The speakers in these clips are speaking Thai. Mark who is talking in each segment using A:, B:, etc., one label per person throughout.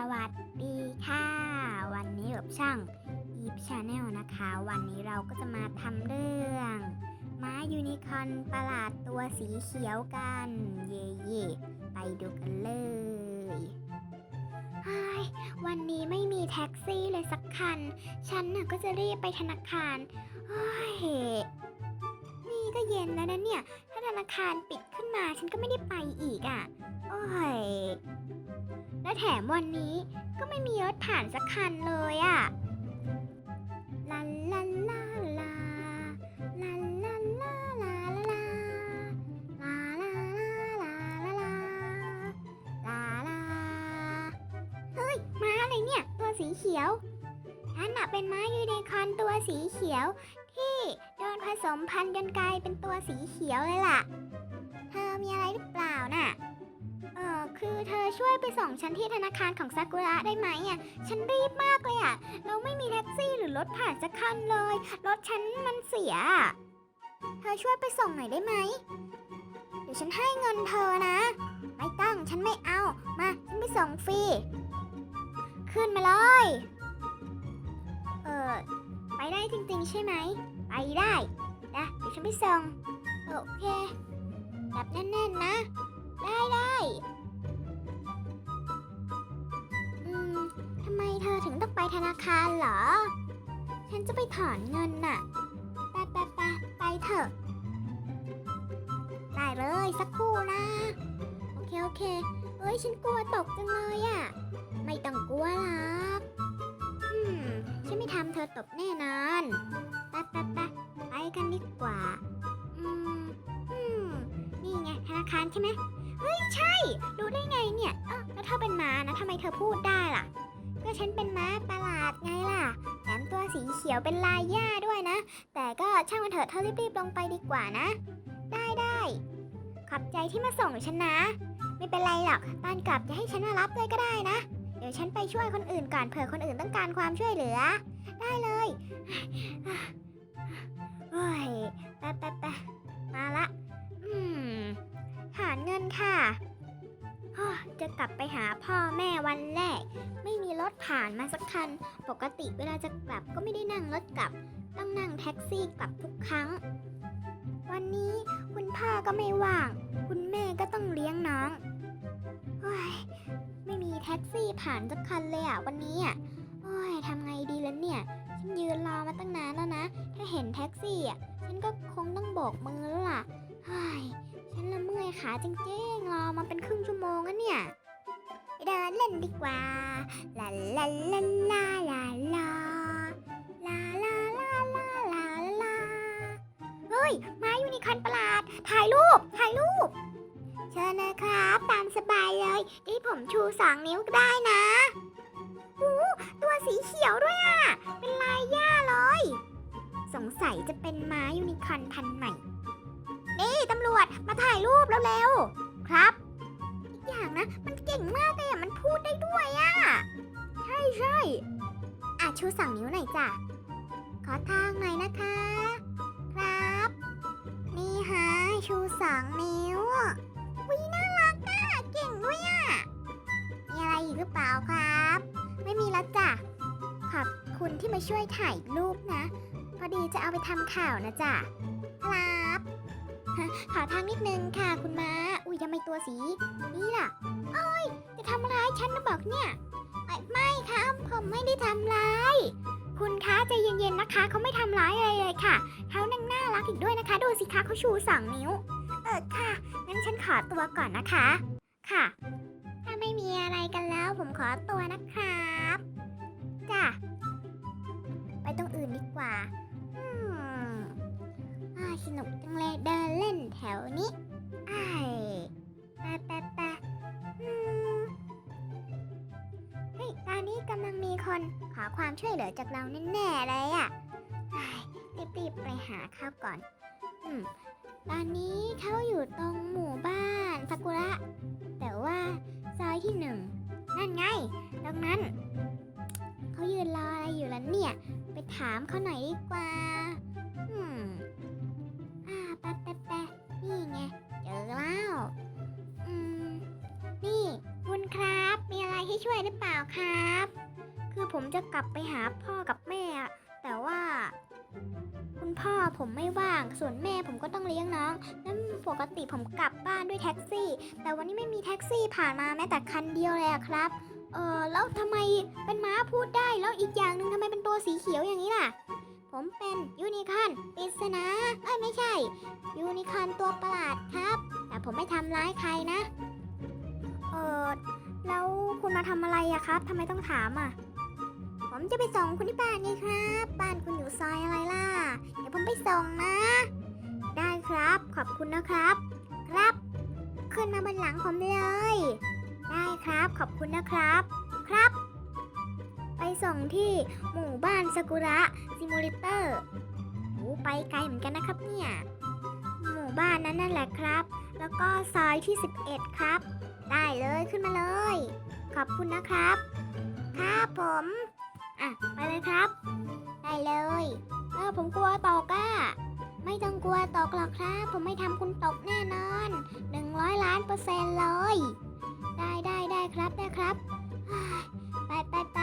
A: สวัสดีค่ะ วันนี้กับช่างอีฟชาแนลนะคะ วันนี้เราก็จะมาทำเรื่อง ม้ายูนิคอนประหลาดตัวสีเขียวกัน เย่เย่ไปดูกันเลยเฮ้ยวันนี้ไม่มีแท็กซี่เลยสักคัน ฉันน่ะก็จะรีบไปธนาคารเฮ้ยนี่ก็เย็นแล้วนะเนี่ย ถ้าธนาคารปิดขึ้นมาฉันก็ไม่ได้ไปอีกอะ่ะ โอ้ย และแถมวันนี้ก็ไม่มีรถผ่านสักคันเลยอะ่ะลาลาลาลาลาลาลาลาลาลาลาลาลาลาลาลาลาเฮ้ยม้าอะไรเนี่ย ตัวสีเขียวฉันน่ะเป็นม้ายูนิคอร์นตัวสีเขียว ที่โดนผสมพันธุ์จนกลายเป็นตัวสีเขียวเลยล่ะ เธอมีอะไรหรือเปล่าน่ะ เออคือเธอช่วยไปส่งฉันที่ธนาคารของซากุระได้ไหมอะ ฉันรีบมากเลยอะ เราไม่มีแท็กซี่หรือรถผ่านสักคันเลย รถฉันมันเสีย เธอช่วยไปส่งหน่อยได้ไหม เดี๋ยวฉันให้เงินเธอนะ ไม่ต้อง ฉันไม่เอา มา ฉันไปส่งฟรี ขึ้นมาเลย เออไปได้จริงๆใช่ไหม ไปได้นะเดี๋ยวฉันไปส่ง โอเคจับแน่นๆนะ ได้ได้ อถึงต้องไปธนาคารเหรอ ฉันจะไปถอนเงินน่ะไปไปไปไปเถอะ ได้เลยสักครู่นะ โอเคโอเค เอ้ยฉันกลัวตกจังเลยอะ่ะ ไม่ต้องกลัวหรอกอืมฉันไม่ทำเธอตกแน่นอนไปไปไปไปกันดีกว่า อืมอืมนี่ไงธนาคารใช่ไหมเฮ้ยใช่ รู้ได้ไงเนี่ย เอ้าแล้วเธอเป็นมานะทำไมเธอพูดได้ล่ะ ก็ฉันเป็นม้าประหลาดไงล่ะแถมตัวสีเขียวเป็นลายหญ้าด้วยนะ แต่ก็ช่างมันเถอะเธอรีบๆลงไปดีกว่านะ ได้ได้ขอบใจที่มาส่งฉันนะ ไม่เป็นไรหรอก ตอนกลับจะให้ฉันมารับเลยก็ได้นะ เดี๋ยวฉันไปช่วยคนอื่นก่อนเผื่อคนอื่นต้องการความช่วยเหลือ ได้เลยโอ้ยไปไปไปมาละ อืมหาเงินค่ะ จะกลับไปหาพ่อแม่วันแรก ไม่มีรถผ่านมาสักคัน ปกติเวลาจะกลับก็ไม่ได้นั่งรถกลับ ต้องนั่งแท็กซี่กลับทุกครั้ง วันนี้คุณพ่อก็ไม่ว่าง คุณแม่ก็ต้องเลี้ยงน้องโอ้ยไม่มีแท็กซี่ผ่านสักคันเลยอะวันนี้อะโอ้ยทำไงดีแล่ะเนี่ย ฉันยืนรอมาตั้งนานแล้วนะ ถ้าเห็นแท็กซี่อะฉันก็คงต้องโบกมือแล้วล่ะเฮ้ยฉันละ เมื่อยขาจริงๆรอมาเป็นครึ่งชั่วโมงแล้วเนี่ยเดินเล่นดีกว่าลาลาลาลาลาลาลาลาลาลาลาลาเฮ้ยมายูนิคอนประหลาด ถ่ายรูป ถ่ายรูป เชิญนะครับ ตามสบายเลยที่ผมชูสองนิ้วก็ได้นะโอ้ตัวสีเขียวด้วยอะ เป็นลายหญ้าเลย สงสัยจะเป็นม้ายูนิคอนพันธุ์ใหม่ นี่ตำรวจมาถ่ายรูปแล้วเร็วๆครับ อีกอย่างนะ มันเก่งมากเลยอะมันพูดได้ด้วยอะใช่ใช่อะชูสองนิ้วหน่อยจ้ะ ขอทางหน่อยนะคะ ครับ นี่ฮะชูสองนิ้ววิน่ารักอะเก่งด้วยอะมีอะไรอีกหรือเปล่าครับ ไม่มีแล้วจ้ะ ขอบคุณที่มาช่วยถ่ายรูปนะ พอดีจะเอาไปทำข่าวนะจ๊ะครับ ขอทางนิดนึงค่ะคุณม้า อุ้ยทำไมตัวสี นี่ล่ะเอ้ย จะทำร้ายฉันนะบอกเนี่ย ไม่ไม่ครับผมไม่ได้ทำร้าย คุณคะใจเย็นๆนะคะเขาไม่ทำร้ายอะไรเลยค่ะเขานั่งน่ารักอีกด้วยนะคะ ดูสิคะเขาชูสองนิ้ว เออค่ะงั้นฉันขอตัวก่อนนะคะ ค่ะ ถ้าไม่มีอะไรกันแล้วผมขอตัวนะครับจ้ะไปตรงอื่นดีกว่า สนุกจังเลยเดินเล่นแถวนี้ไอ้ปไปไปะเฮ้ยตอนนี้กำลังมีคนขอความช่วยเหลือจากเราแน่ๆเลยอะ่ะอ้รีบๆไปหาเขาก่อน อืมตอนนี้เขาอยู่ตรงหมู่บ้านซากุระ แต่ว่าซอยที่หนึ่งนั่นไง ตรงนั้น เขายืนรออะไรอยู่ล่ะเนี่ย ไปถามเขาหน่อยดีกว่า จะกลับไปหาพ่อกับแม่ แต่ว่า คุณพ่อผมไม่ว่าง ส่วนแม่ผมก็ต้องเลี้ยงน้องแล้วปกติผมกลับบ้านด้วยแท็กซี่ แต่วันนี้ไม่มีแท็กซี่ผ่านมาแม้แต่คันเดียวเลยอะครับ เออแล้วทำไมเป็นม้าพูดได้แล้วอีกอย่างหนึ่งทำไมเป็นตัวสีเขียวอย่างนี้ล่ะ ผมเป็นยูนิคอนปริศนาเอ้ยไม่ใช่ ยูนิคอนตัวประหลาดครับ แต่ผมไม่ทำร้ายใครนะ เออแล้วคุณมาทำอะไรอะครับทำไมต้องถามอะ ผมจะไปส่งคุณที่บ้านไงครับ บ้านคุณอยู่ซอยอะไรล่ะ เดี๋ยวผมไปส่งนะ ได้ครับ ขอบคุณนะครับ ครับ ขึ้นมาบนหลังผมเลย ได้ครับ ขอบคุณนะครับ ครับ ไปส่งที่หมู่บ้านซากุระซิมูเลเตอร์โอ้ไปไกลเหมือนกันนะครับเนี่ย หมู่บ้านนั้นนั่นแหละครับ แล้วก็ซอยที่ 11 ครับ ได้เลยขึ้นมาเลย ขอบคุณนะครับ ครับผม อะ ไปเลยครับ ได้เลยเออผมกลัวตกอะไม่ต้องกลัวตกหรอกครับ ผมไม่ทำคุณตกแน่นอน100ล้านเปอร์เซ็นต์เลย ได้ได้ได้ครับได้ครับ ไปไปไป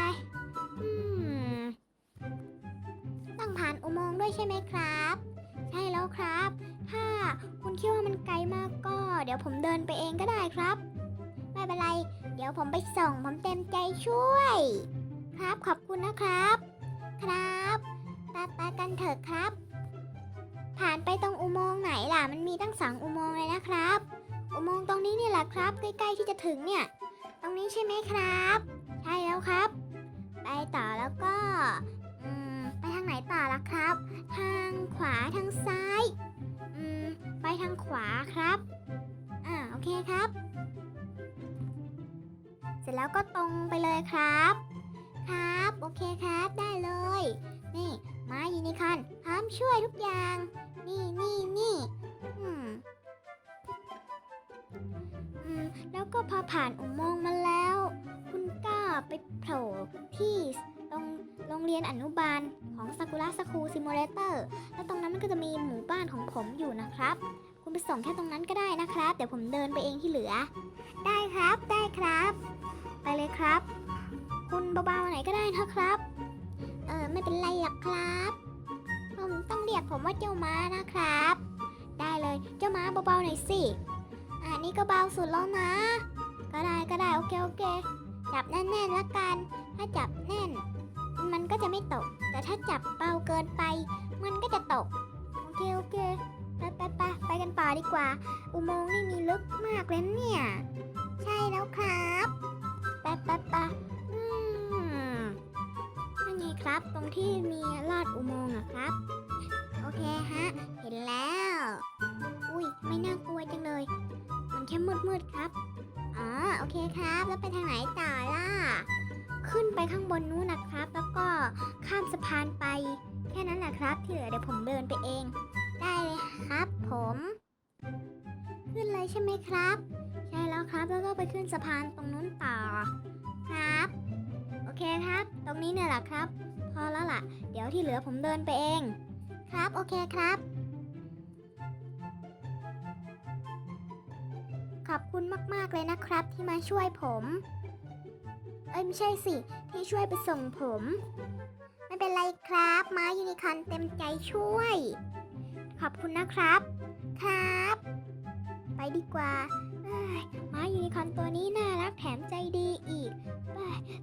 A: ต้องผ่านอุโมงค์ด้วยใช่ไหมครับ ใช่แล้วครับ ถ้าคุณคิดว่ามันไกลมากก็ เดี๋ยวผมเดินไปเองก็ได้ครับ ไม่เป็นไร เดี๋ยวผมไปส่งผมเต็มใจช่วย ครับขอบคุณนะครับ ครับไปไปกันเถอะครับ ผ่านไปตรงอุโมงค์ไหนล่ะ มันมีตั้งสองอุโมงค์เลยนะครับ อุโมงค์ตรงนี้นี่แหละครับ ใกล้ๆที่จะถึงเนี่ย ตรงนี้ใช่ไหมครับ ใช่แล้วครับ ไปต่อแล้วก็อืมไปทางไหนต่อล่ะครับ ทางขวาทางซ้ายอืมไปทางขวาครับอ่าโอเคครับ เสร็จแล้วก็ตรงไปเลยครับ ครับ โอเคครับได้เลย นี่มายูนิคอนพร้อมช่วยทุกอย่าง นี่นี่นี่อืมอืมแล้วก็พอผ่านอุโมงค์มาแล้ว คุณก็ไปโผล่ที่ตรงโรงเรียนอนุบาลของซากุระสคูซิมูเลเตอร์แล้วตรงนั้นมันก็จะมีหมู่บ้านของผมอยู่นะครับ คุณไปส่งแค่ตรงนั้นก็ได้นะครับ เดี๋ยวผมเดินไปเองที่เหลือ ได้ครับได้ครับ ไปเลยครับ คุณเบาๆไหนก็ได้นะครับ เออไม่เป็นไรหรอกครับผมต้องเรียกผมว่าเจ้าม้านะครับ ได้เลยเจ้าม้าเบาๆหน่อยสิอันนี้ก็เบาสุดแล้วนะ ก็ได้ก็ได้โอเคโอเค จับแน่นๆละกัน ถ้าจับแน่น มันก็จะไม่ตก แต่ถ้าจับเบาเกินไป มันก็จะตก โอเคโอเคไปไปไปไปกันต่อดีกว่า อุโมงค์นี่มีลึกมากเลยเนี่ย ใช่แล้วครับ ไปไปไป ไงครับ ตรงที่มีลอดอุโมงค์อะครับ โอเคฮะ เห็นแล้ว อุ้ยไม่น่ากลัวจังเลย มันแค่มืดๆครับ อ๋อโอเคครับ แล้วไปทางไหนต่อล่ะ ขึ้นไปข้างบนนู้นนะครับ แล้วก็ข้ามสะพานไป แค่นั้นแหละครับที่เหลือเดี๋ยวผมเดินไปเอง ได้เลยครับผม ขึ้นเลยใช่ไหมครับ ใช่แล้วครับแล้วก็ไปขึ้นสะพานตรงนู้นต่อ ครับ เคครับ ตรงนี้เนี่ยแหละครับ พอแล้วล่ะ เดี๋ยวที่เหลือผมเดินไปเอง ครับโอเคครับ ขอบคุณมากๆเลยนะครับที่มาช่วยผม เอ้ยไม่ใช่สิ ที่ช่วยไปส่งผม ไม่เป็นไรครับม้ายูนิคอนเต็มใจช่วย ขอบคุณนะครับ ครับ ไปดีกว่าม้ายูนิคอนตัวนี้น่ารักแถมใจดีอีก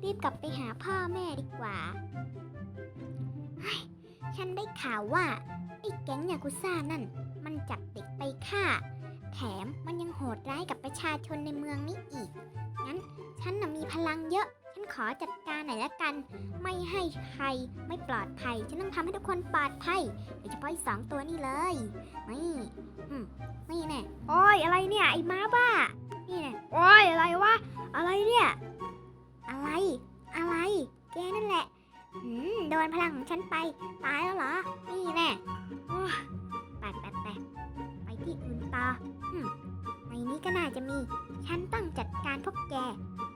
A: รีบกลับไปหาพ่อแม่ดีกว่า ฉันได้ข่าวว่า ไอ้แก๊งยากุซ่านั่น มันจับเด็กไปฆ่า แถมมันยังโหดร้ายกับประชาชนในเมืองนี้อีก งั้นฉันน่ะมีพลังเยอะ ฉันขอจัดการหน่อยละกัน ไม่ให้ใครไม่ปลอดภัย ฉันต้องทำให้ทุกคนปลอดภัยโดยเฉพาะไอ้สองตัวนี่เลย นี่อืมนี่แน่โอ้ยอะไรเนี่ยไอ้ม้าบ้า นี่แน่โอ้ยอะไรวะ อะไรเนี่ย อะไร อะไร แกนั่นแหละอืมโดนพลังของฉันไป ตายแล้วเหรอ นี่แน่โอ้ยไปไปไปไปที่อื่นต่อในนี้ก็น่าจะมี ฉันต้องจัดการพวกแก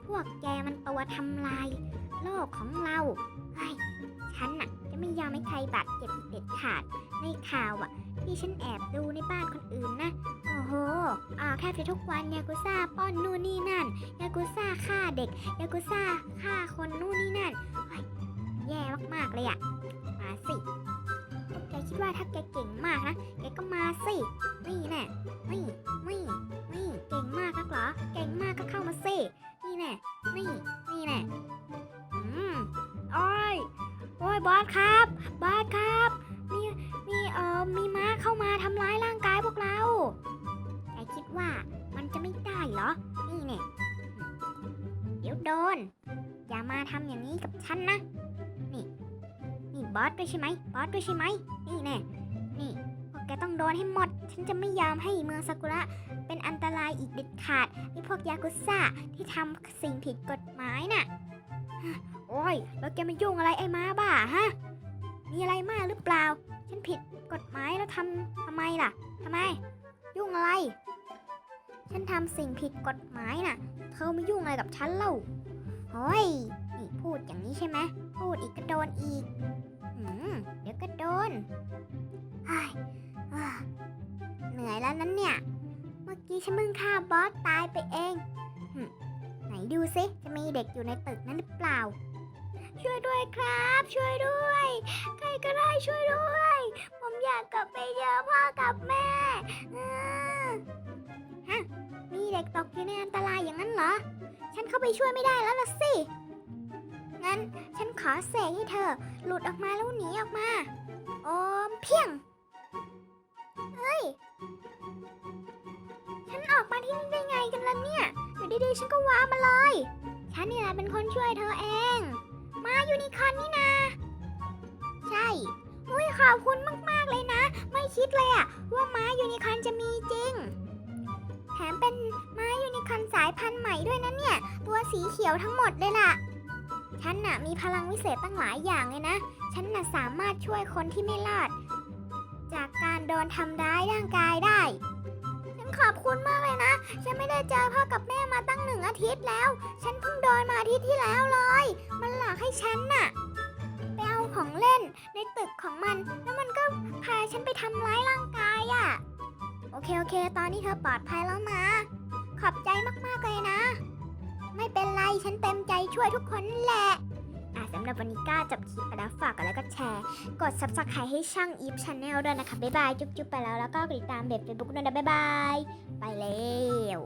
A: พวกแกมันตัวทำลาย โลกของเราไอ้ฉันน่ะ จะไม่ยอมให้ใครบาดเจ็บเด็ดขาด ในข่าวอะ ที่ฉันแอบดูในบ้านคนอื่นนะ โอ้โหอ่าแทบจะทุกวันยากุซ่าป้อนนู่นนี่นั่นยากุซ่าฆ่าเด็กยากุซ่าฆ่าคนนู่นนี่นั่นแย่มากๆเลยอะมาสิแกคิดว่าถ้าแกเก่งมากนะแกก็มาสินี่แน่นี่นี่นี่เก่งมากนักเหรอเก่งมากก็เข้ามาสินี่แน่นี่นี่แน่อืมโอ้ยโอ้ยบอสครับ น อย่ามาทำอย่างนี้กับฉันนะ นี่ นี่บอสด้วยใช่ไหมบอสด้วยใช่ไหม นี่แน่ นี่พวกแกต้องโดนให้หมด ฉันจะไม่ยอมให้เมืองซากุระเป็นอันตรายอีกเด็ดขาดนี่พวกยากุซ่าที่ทำสิ่งผิดกฎหมายน่ะ โอ้ย แล้วแกมายุ่งอะไรไอ้ม้าบ้าฮะ มีอะไรมากหรือเปล่า ฉันผิดกฎหมายแล้วทำทำไมล่ะทำไม ยุ่งอะไร ฉันทำสิ่งผิดกฎหมายน่ะ เธอไม่ยุ่งอะไรกับฉันเล่า โอ้ยนี่พูดอย่างนี้ใช่ไหมพูดอีกก็โดนอีกอืมเดี๋ยวก็โดนเฮ้ยเหนื่อยแล้วนั้นเนี่ย เมื่อกี้ฉันมึงฆ่าบอสตายไปเองไหนดูซิจะมีเด็กอยู่ในตึกนั้นหรือเปล่า ช่วยด้วยครับ ช่วยด้วย ใครก็ได้ช่วยด้วย ผมอยากกลับไปเจอพ่อกับแม่ เด็กตกอยู่ในอันตรายอย่างนั้นเหรอ ฉันเข้าไปช่วยไม่ได้แล้วล่ะสิ งั้นฉันขอเสกให้เธอ หลุดออกมาแล้วหนีออกมา โอมเพียงเฮ้ย ฉันออกมาที่นี่ได้ไงกันล่ะเนี่ย อยู่ดีๆฉันก็ว้ามาเลย ฉันนี่แหละเป็นคนช่วยเธอเอง มายูนิคอนนี่นา ใช่อุ้ยขอบคุณมากๆเลยนะ ไม่คิดเลยอะว่าม้ายูนิคอนจะมีจริง แถมเป็นไม้ยูนิคอนสายพันธุ์ใหม่ด้วยนะเนี่ย ตัวสีเขียวทั้งหมดเลยล่ะ ฉันน่ะมีพลังวิเศษตั้งหลายอย่างเลยนะ ฉันน่ะสามารถช่วยคนที่ไม่รอด จากการโดนทำร้ายร่างกายได้ ฉันขอบคุณมากเลยนะ ฉันไม่ได้เจอพ่อกับแม่มาตั้งหนึ่งอาทิตย์แล้ว ฉันเพิ่งโดนมาอาทิตย์ที่แล้วเลย มันหลอกให้ฉันน่ะไปเอาของเล่นในตึกของมัน แล้วมันก็พาฉันไปทำร้ายร่างกายอะ่ะ อเคโอเค ตอนนี้เธอปลอดภัยแล้วนะ ขอบใจมากๆเลยนะ ไม่เป็นไรฉันเต็มใจช่วยทุกคนแหละอะสำหรับวันนี้ก้าจับคลิปไปแล้วฝากกันแล้วก็แชร์ กด subscribe ให้ช่างอีฟช anel ด้วยนะคะ บ๊ายบาย จุ๊บๆไปแล้วแล้วก็กดติดตามเบบเฟซบุ๊กด้วยนะบ๊ายบาย ไปแล้ว